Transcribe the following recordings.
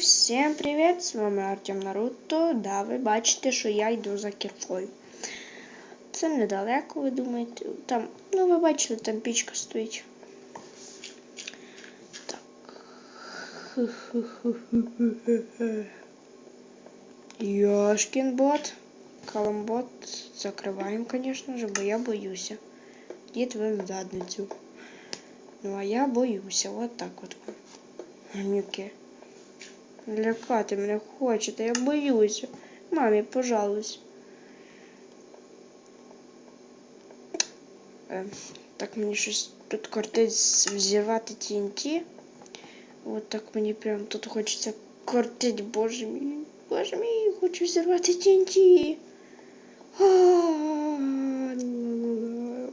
Всім привіт! З вами Артем Наруто. Да, ви бачите, що я йду за кіркою. Це недалеко, ви думаєте. Там, ну ви бачите, там пічка стоїть. Так. Йошкін бот. Каламбот закриваємо, звісно же, бо я боюся. Дід ви задницю. Ну а я боюся, от так от. Гнюки. Лякати мене хочете, я боюся. Мамі, пожалуйся. Е, так мені щось тут кортить взірвати TNT. От так мені прям тут хочеться кортить, боже мій. Боже мій, хочу взірвати TNT.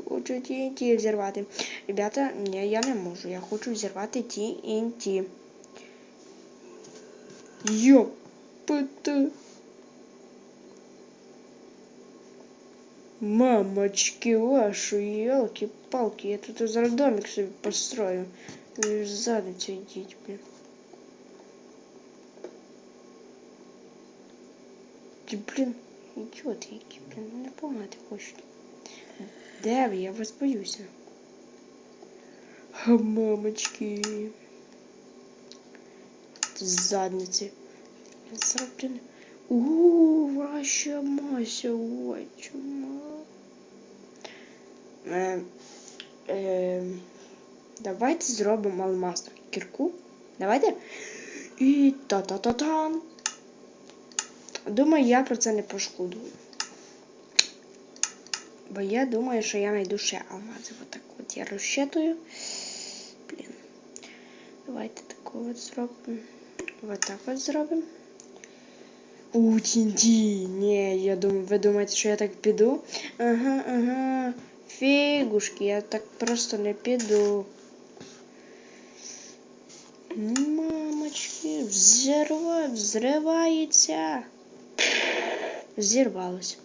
Хочу TNT взірвати. Ребята, ні, я не можу. Я хочу взірвати TNT. Ёпта. Мамочки вашу, елки-палки, я тут из роддомик себе построю. Вы сзади идите, блин. Ты, блин, идиот, який, блин, ну, не ты хочешь. Да, я вас боюсь. А, мамочки задниці. Зроблено. Ууу, ваша мася, ой, чума. Е, е, давайте зробимо алмазну кірку. Давайте. І та-та-та-тан. Думаю, я про це не пошкодую. Бо я думаю, що я знайду ще алмази. Отак от я розчитую. Блін. Давайте таку от зробимо. Вот так вот зробимо. У, тінті. Ні, я думаю, ви думаєте, що я так піду? Ага, ага. Фігушки, я так просто не піду. Мамочки, взірва, взривається. Зірвалось.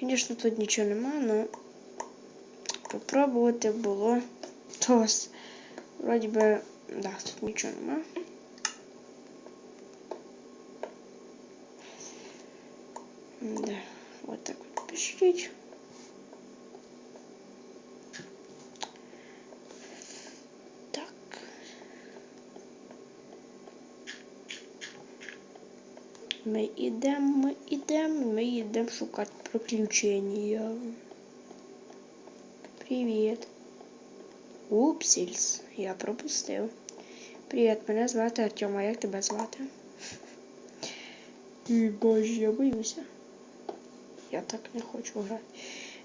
Звісно, тут нічого нема, але попробувати було тос. Вроді би, да, тут нічого нема. Да, вот так вот пишіть. Так. Ми йдемо, ми йдемо, ми йдемо шукати приключення. Привіт. Упсільс, я пропустив. Привіт, мене звати а як тебе звати? І боже, я боюся. Я так не хочу грати.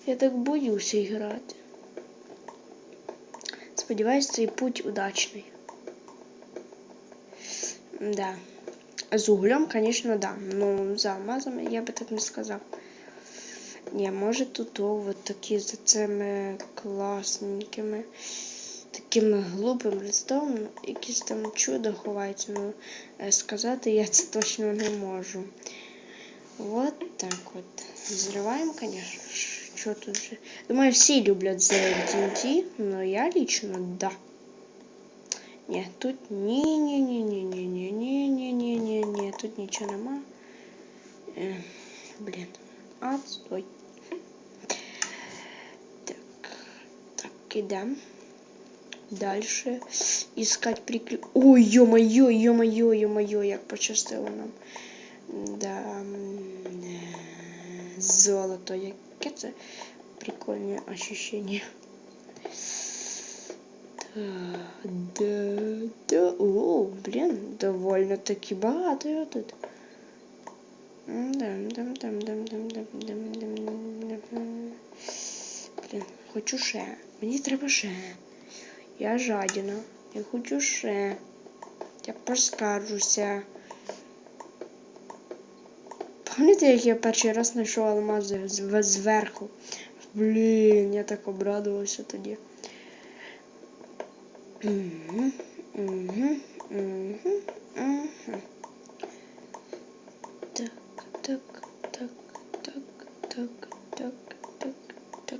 Я так боюся грати. Сподіваюсь, цей путь удачний. Да. З углем, конечно, да. Но за алмазами я би так не сказав. Ні, може тут о, такі за цими класненькими, такими глупим листом, якісь там чудо ховається. Ну, сказати я це точно не можу. Вот так вот. Взрываем, конечно. Что тут же? Думаю, все любят взрывать TNT, но я лично да. Нет, тут не-не-не-не-не-не-не-не-не-не, тут ничего нема. Э, блин, отстой. Так, так, идем. Дальше искать приклю... Ой, ё-моё, ё-моё, ё-моё, як пощастило нам. Да, золото, яке це прикольне ощущение. Да, да, да. О, блін, довольно таки багато я тут. Дам, дам, дам, дам, дам, дам, дам, дам, дам. Блін, хочу ще. Мені треба ще. Я жадіна. Я хочу ще. Я поскаржуся. Пам'ятаєте, як я перший раз знайшов алмази зверху? Блін, я так обрадувався тоді. Так, так, так, так, так, так, так, так.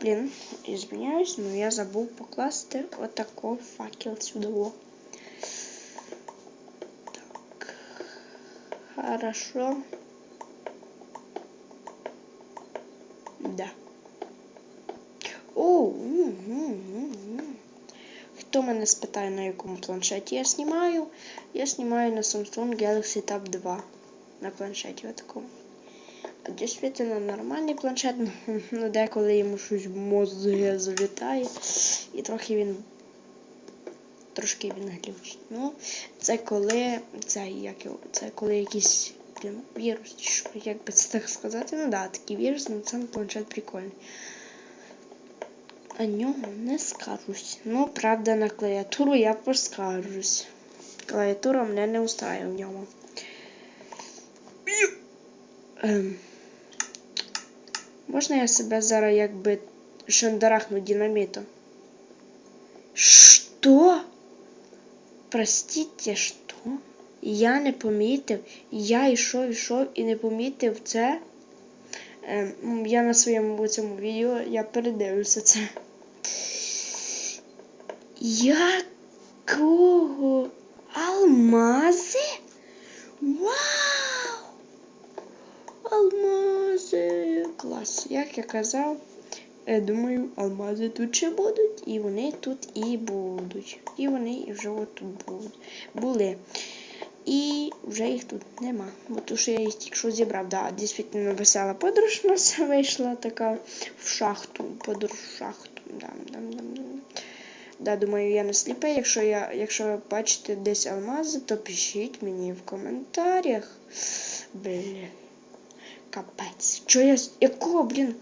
Блін, извиняюсь, но я забув покласти отако факел сюди. Хорошо. Да. О. Хто мене спитає, на якому планшеті я знімаю? Я знімаю на Samsung Galaxy Tab 2. На планшеті такому. Дійсно нормальний планшет, ну деколи йому щось мозги залітає. І трохи він. Трошки він глючить. Ну, це коли. Це як його. Це коли якийсь блін, вірус, що, як би це так сказати. Ну да, такий вірус, але сам планшет прикольний. О ньому не скажусь. Ну, правда, на клавіатуру я поскаржусь. Клавіатура мене не устраює в ньому. Ем. Можна я себе зараз якби шандарахну динамітом? Що? Простите, що? Я не помітив. Я йшов, йшов і не помітив це. Ем, я на своєму цьому відео я передивлюся це. Якого алмази? Вау! Алмази! Клас. Як я казав, думаю, алмази тут ще будуть, і вони тут і будуть. І вони вже от тут будуть. були. І вже їх тут нема. Бо то, що я їх тільки що зібрав. Да, дійсно весела подорож у нас вийшла така в шахту. Подорож в шахту. Да, да, да, да. Да, думаю, я не сліпий. Якщо я, якщо ви бачите десь алмази, то пишіть мені в коментарях. Блін. Капець. Що я. Якого, блін?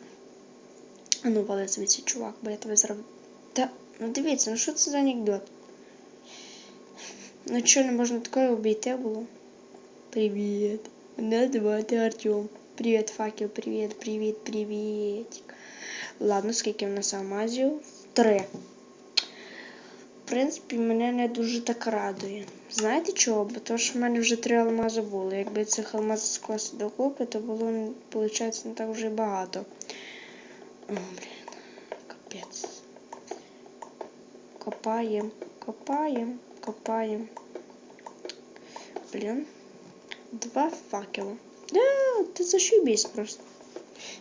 А ну, вали звідси, чувак, бо я тебе зараз. Та, ну дивіться, ну що це за анекдот? Ну що, не можна такое обійти було? Привіт. Мене звати Артем. Привіт, факел, привіт, привіт, привіт. Ладно, скільки в нас алмазів? Три. В принципі, мене не дуже так радує. Знаєте чого? Бо то, що в мене вже три алмази було. Якби цих алмазів скласти докупи, то було, виходить, не так вже багато. О, блін, капець. Копаємо, копаємо, копаємо. Блін. Два факела. Да, ти зашибись просто.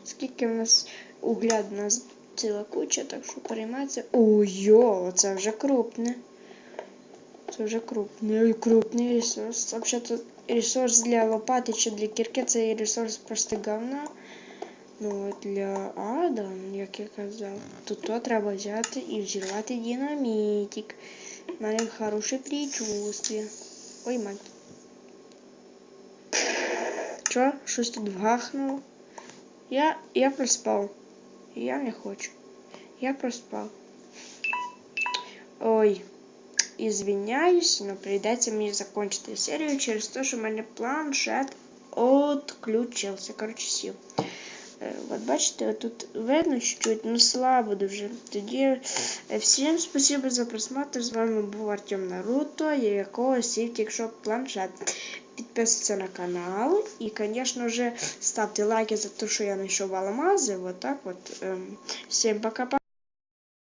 Скільки в нас угля в нас ціла куча, так що переймається. Ой-йо, це вже крупне. Це вже крупний, крупний ресурс. Взагалі ресурс для лопати чи для кірки це ресурс просто говна. Ну для ада, як я казав, то то треба взяти і взірвати динамітик. У хороше предчувствие. Ой, мать. Чо? Щось тут вгахнуло? Я, я проспав. Я не хочу. Я проспав. Ой. Извиняюсь, но прийдеться мені закончити серію через те, що в мене планшет отключився. Коротше, сів. От бачите, тут видно чуть-чуть, ну слабо дуже. Тоді е, всім спасибо за просмотр. З вами був Артем Наруто, і якогось тільки планшет. Підписуйтесь на канал і, звісно ж, ставте лайки за те, що я знайшов алмази. Вот так вот. Ем, Всім пока-пока.